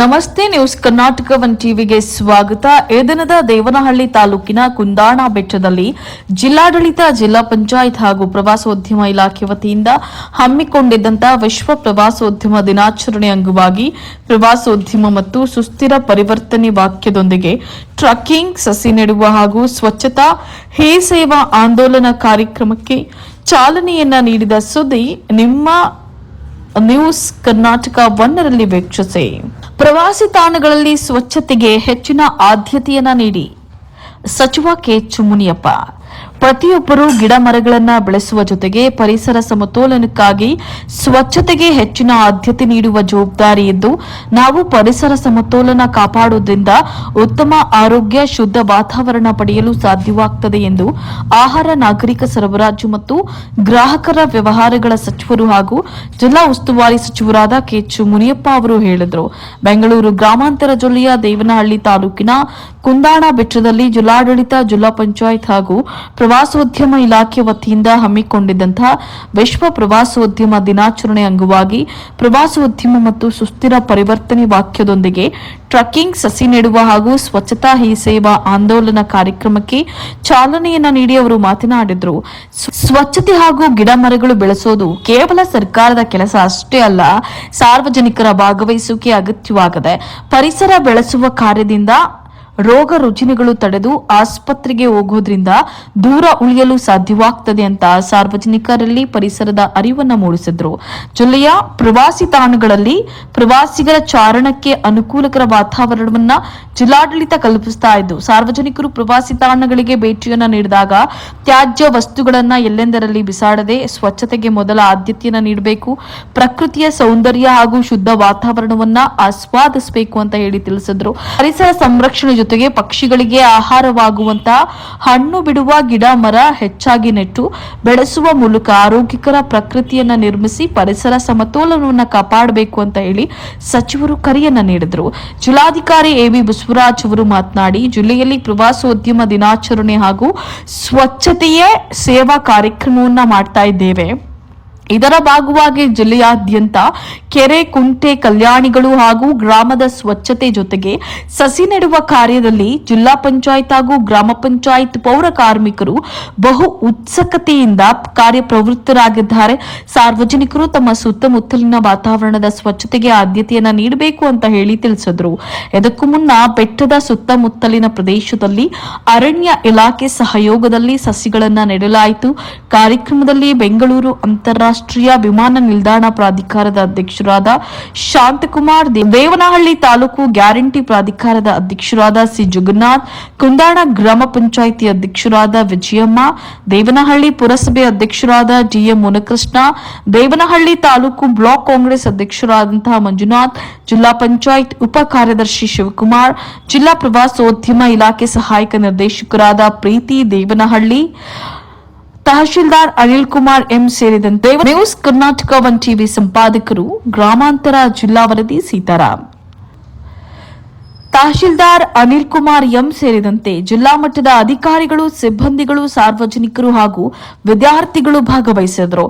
ನಮಸ್ತೆ news Karnataka one ಟಿವಿಗೆ ಸ್ವಾಗತ. ಏದನದ ದಿನದ ದೇವನಹಳ್ಳಿ ತಾಲೂಕಿನ ಕುಂದಾಣ ಬೆಟ್ಟದಲ್ಲಿ ಜಿಲ್ಲಾಡಳಿತ, ಜಿಲ್ಲಾ ಪಂಚಾಯತ್ ಹಾಗೂ ಪ್ರವಾಸೋದ್ಯಮ ಇಲಾಖೆ ವತಿಯಿಂದ ಹಮ್ಮಿಕೊಂಡಿದ್ದಂತಹ ವಿಶ್ವ ಪ್ರವಾಸೋದ್ಯಮ ದಿನಾಚರಣೆ ಅಂಗವಾಗಿ ಪ್ರವಾಸೋದ್ಯಮ ಮತ್ತು ಸುಸ್ಥಿರ ಪರಿವರ್ತನೆ ವಾಕ್ಯದೊಂದಿಗೆ ಟ್ರಕ್ಕಿಂಗ್, ಸಸಿ ನೆಡುವ ಹಾಗೂ ಸ್ವಚ್ಛತಾ, ಹೇ ಸೇವಾ ಆಂದೋಲನ ಕಾರ್ಯಕ್ರಮಕ್ಕೆ ಚಾಲನೆಯನ್ನ ನೀಡಿದ ಸುದ್ದಿ ನಿಮ್ಮ ನ್ಯೂಸ್ ಕರ್ನಾಟಕ ಒನ್ನರಲ್ಲಿ ವೀಕ್ಷಿಸಿ. ಪ್ರವಾಸಿ ತಾಣಗಳಲ್ಲಿ ಸ್ವಚ್ಛತೆಗೆ ಹೆಚ್ಚಿನ ಆದ್ಯತೆಯನ್ನು ನೀಡಿ. ಸಚಿವ ಕೆ ಮುನಿಯಪ್ಪ ಪ್ರತಿಯೊಬ್ಬರು ಗಿಡ ಮರಗಳನ್ನ ಬೆಳೆಸುವ ಜೊತೆಗೆ ಪರಿಸರ ಸಮತೋಲನಕ್ಕಾಗಿ ಸ್ವಚ್ಛತೆಗೆ ಹೆಚ್ಚಿನ ಆದ್ಯತೆ ನೀಡುವ ಜವಾಬ್ದಾರಿ ಇದ್ದು ನಾವು ಪರಿಸರ ಸಮತೋಲನ ಕಾಪಾಡುವುದರಿಂದ ಉತ್ತಮ ಆರೋಗ್ಯ, ಶುದ್ಧ ವಾತಾವರಣ ಪಡೆಯಲು ಸಾಧ್ಯವಾಗುತ್ತದೆ ಎಂದು ಆಹಾರ, ನಾಗರಿಕ ಸರಬರಾಜು ಮತ್ತು ಗ್ರಾಹಕರ ವ್ಯವಹಾರಗಳ ಸಚಿವರು ಹಾಗೂ ಜಿಲ್ಲಾ ಉಸ್ತುವಾರಿ ಸಚಿವರಾದ ಕೆ ಮುನಿಯಪ್ಪ ಅವರು ಹೇಳಿದರು. ಬೆಂಗಳೂರು ಗ್ರಾಮಾಂತರ ಜಿಲ್ಲೆಯ ದೇವನಹಳ್ಳಿ ತಾಲೂಕಿನ ಕುಂದಾಣ ಬೆಟ್ಟದಲ್ಲಿ ಜಿಲ್ಲಾಡಳಿತ, ಜಿಲ್ಲಾ ಪಂಚಾಯತ್ ಹಾಗೂ ಪ್ರವಾಸೋದ್ಯಮ ಇಲಾಖೆ ವತಿಯಿಂದ ಹಮ್ಮಿಕೊಂಡಿದ್ದಂತಹ ವಿಶ್ವ ಪ್ರವಾಸೋದ್ಯಮ ದಿನಾಚರಣೆ ಅಂಗವಾಗಿ ಪ್ರವಾಸೋದ್ಯಮ ಮತ್ತು ಸುಸ್ಥಿರ ಪರಿವರ್ತನೆ ವಾಕ್ಯದೊಂದಿಗೆ ಟ್ರಕ್ಕಿಂಗ್, ಸಸಿ ನೆಡುವ ಹಾಗೂ ಸ್ವಚ್ಛತಾ ಹಿ ಸೇವಾ ಆಂದೋಲನ ಕಾರ್ಯಕ್ರಮಕ್ಕೆ ಚಾಲನೆಯನ್ನ ನೀಡಿ ಅವರು ಮಾತನಾಡಿದರು. ಸ್ವಚ್ಛತೆ ಹಾಗೂ ಗಿಡ ಮರಗಳು ಬೆಳೆಸೋದು ಕೇವಲ ಸರ್ಕಾರದ ಕೆಲಸ ಅಷ್ಟೇ ಅಲ್ಲ, ಸಾರ್ವಜನಿಕರ ಭಾಗವಹಿಸುವಿಕೆ ಅಗತ್ಯವಾಗಿದೆ ಪರಿಸರ ಬೆಳೆಸುವ ಕಾರ್ಯದಿಂದ ರೋಗ ರುಜಿನಗಳು ತಡೆದು ಆಸ್ಪತ್ರೆಗೆ ಹೋಗೋದ್ರಿಂದ ದೂರ ಉಳಿಯಲು ಸಾಧ್ಯವಾಗ್ತದೆ ಅಂತ ಸಾರ್ವಜನಿಕರಲ್ಲಿ ಪರಿಸರದ ಅರಿವನ್ನ ಮೂಡಿಸಿದ್ರು. ಜಿಲ್ಲೆಯ ಪ್ರವಾಸಿ ತಾಣಗಳಲ್ಲಿ ಪ್ರವಾಸಿಗರ ಚಾರಣಕ್ಕೆ ಅನುಕೂಲಕರ ವಾತಾವರಣವನ್ನ ಜಿಲ್ಲಾಡಳಿತ ಕಲ್ಪಿಸ್ತಾ ಇದ್ದು, ಸಾರ್ವಜನಿಕರು ಪ್ರವಾಸಿ ತಾಣಗಳಿಗೆ ಭೇಟಿಯನ್ನ ನೀಡಿದಾಗ ತ್ಯಾಜ್ಯ ವಸ್ತುಗಳನ್ನ ಎಲ್ಲೆಂದರಲ್ಲಿ ಬಿಸಾಡದೆ ಸ್ವಚ್ಛತೆಗೆ ಮೊದಲ ಆದ್ಯತೆಯನ್ನು ನೀಡಬೇಕು, ಪ್ರಕೃತಿಯ ಸೌಂದರ್ಯ ಹಾಗೂ ಶುದ್ಧ ವಾತಾವರಣವನ್ನ ಆಸ್ವಾದಿಸಬೇಕು ಅಂತ ಹೇಳಿ ತಿಳಿಸಿದ್ರು. ಪರಿಸರ ಸಂರಕ್ಷಣೆ ಜೊತೆಗೆ ಪಕ್ಷಿಗಳಿಗೆ ಆಹಾರವಾಗುವಂತಹ ಹಣ್ಣು ಬಿಡುವ ಗಿಡ, ಮರ ಹೆಚ್ಚಾಗಿ ನೆಟ್ಟು ಬೆಳೆಸುವ ಮೂಲಕ ಆರೋಗ್ಯಕರ ಪ್ರಕೃತಿಯನ್ನ ನಿರ್ಮಿಸಿ ಪರಿಸರ ಸಮತೋಲನವನ್ನ ಕಾಪಾಡಬೇಕು ಅಂತ ಹೇಳಿ ಸಚಿವರು ಕರೆಯನ್ನ ನೀಡಿದರು. ಜಿಲ್ಲಾಧಿಕಾರಿ ಎ ವಿ ಬಸವರಾಜ್ ಅವರು ಮಾತನಾಡಿ, ಜಿಲ್ಲೆಯಲ್ಲಿ ಪ್ರವಾಸೋದ್ಯಮ ದಿನಾಚರಣೆ ಹಾಗೂ ಸ್ವಚ್ಛತೆಯೇ ಸೇವಾ ಕಾರ್ಯಕ್ರಮವನ್ನ ಮಾಡ್ತಾ ಇದ್ದೇವೆ. ಇದರ ಭಾಗವಾಗಿ ಜಿಲ್ಲೆಯಾದ್ಯಂತ ಕೆರೆ, ಕುಂಟೆ, ಕಲ್ಯಾಣಿಗಳು ಹಾಗೂ ಗ್ರಾಮದ ಸ್ವಚ್ಛತೆ ಜೊತೆಗೆ ಸಸಿ ನೆಡುವ ಕಾರ್ಯದಲ್ಲಿ ಜಿಲ್ಲಾ ಪಂಚಾಯತ್ ಹಾಗೂ ಗ್ರಾಮ ಪಂಚಾಯತ್ ಪೌರ ಕಾರ್ಮಿಕರು ಬಹು ಉತ್ಸುಕತೆಯಿಂದ ಕಾರ್ಯಪ್ರವೃತ್ತರಾಗಿದ್ದಾರೆ ಸಾರ್ವಜನಿಕರು ತಮ್ಮ ಸುತ್ತಮುತ್ತಲಿನ ವಾತಾವರಣದ ಸ್ವಚ್ಛತೆಗೆ ಆದ್ಯತೆಯನ್ನ ನೀಡಬೇಕು ಅಂತ ಹೇಳಿ ತಿಳಿಸಿದ್ರು. ಇದಕ್ಕೂ ಮುನ್ನ ಬೆಟ್ಟದ ಸುತ್ತಮುತ್ತಲಿನ ಪ್ರದೇಶದಲ್ಲಿ ಅರಣ್ಯ ಇಲಾಖೆ ಸಹಯೋಗದಲ್ಲಿ ಸಸಿಗಳನ್ನು ನೆಡಲಾಯಿತು. ಕಾರ್ಯಕ್ರಮದಲ್ಲಿ ಬೆಂಗಳೂರು ಅಂತಾರಾಷ್ಟ್ರೀಯ ವಿಮಾನ ನಿಲ್ದಾಣ ಪ್ರಾಧಿಕಾರದ ಅಧ್ಯಕ್ಷರಾದ ಶಾಂತಕುಮಾರ್ ದೇವನಹಳ್ಳಿ ತಾಲೂಕು ಗ್ಯಾರಂಟಿ ಪ್ರಾಧಿಕಾರದ ಅಧ್ಯಕ್ಷರಾದ ಸಿ. ಜಗನ್ನಾಥ್, ಕುಂದಾಣ ಗ್ರಾಮ ಪಂಚಾಯಿತಿ ಅಧ್ಯಕ್ಷರಾದ ವಿಜಯಮ್ಮ, ದೇವನಹಳ್ಳಿ ಪುರಸಭೆ ಅಧ್ಯಕ್ಷರಾದ D M Munakrishna, Devanahalli taluk block Congress ಅಧ್ಯಕ್ಷರಾದಂತಹ Manjunath, zilla panchayat ಉಪ ಕಾರ್ಯದರ್ಶಿ ಶಿವಕುಮಾರ್, ಜಿಲ್ಲಾ ಪ್ರವಾಸೋದ್ಯಮ ಇಲಾಖೆ ಸಹಾಯಕ ನಿರ್ದೇಶಕರಾದ ಪ್ರೀತಿ ದೇವನಹಳ್ಳಿ ತಹಶೀಲ್ದಾರ್ ಅನಿಲ್ ಕುಮಾರ್ ಎಂ ಸೇರಿದಂತೆ ನ್ಯೂಸ್ ಕರ್ನಾಟಕ ಒನ್ ಟಿವಿ ಸಂಪಾದಕರು ಗ್ರಾಮಾಂತರ ಜಿಲ್ಲಾ ವರದಿ ಸೀತಾರಾಮ್ ತಹಶೀಲ್ದಾರ್ ಅನಿಲ್ ಕುಮಾರ್ ಎಂ ಸೇರಿದಂತೆ ಜಿಲ್ಲಾ ಮಟ್ಟದ ಅಧಿಕಾರಿಗಳು, ಸಿಬ್ಬಂದಿಗಳು, ಸಾರ್ವಜನಿಕರು ಹಾಗೂ ವಿದ್ಯಾರ್ಥಿಗಳು ಭಾಗವಹಿಸಿದರು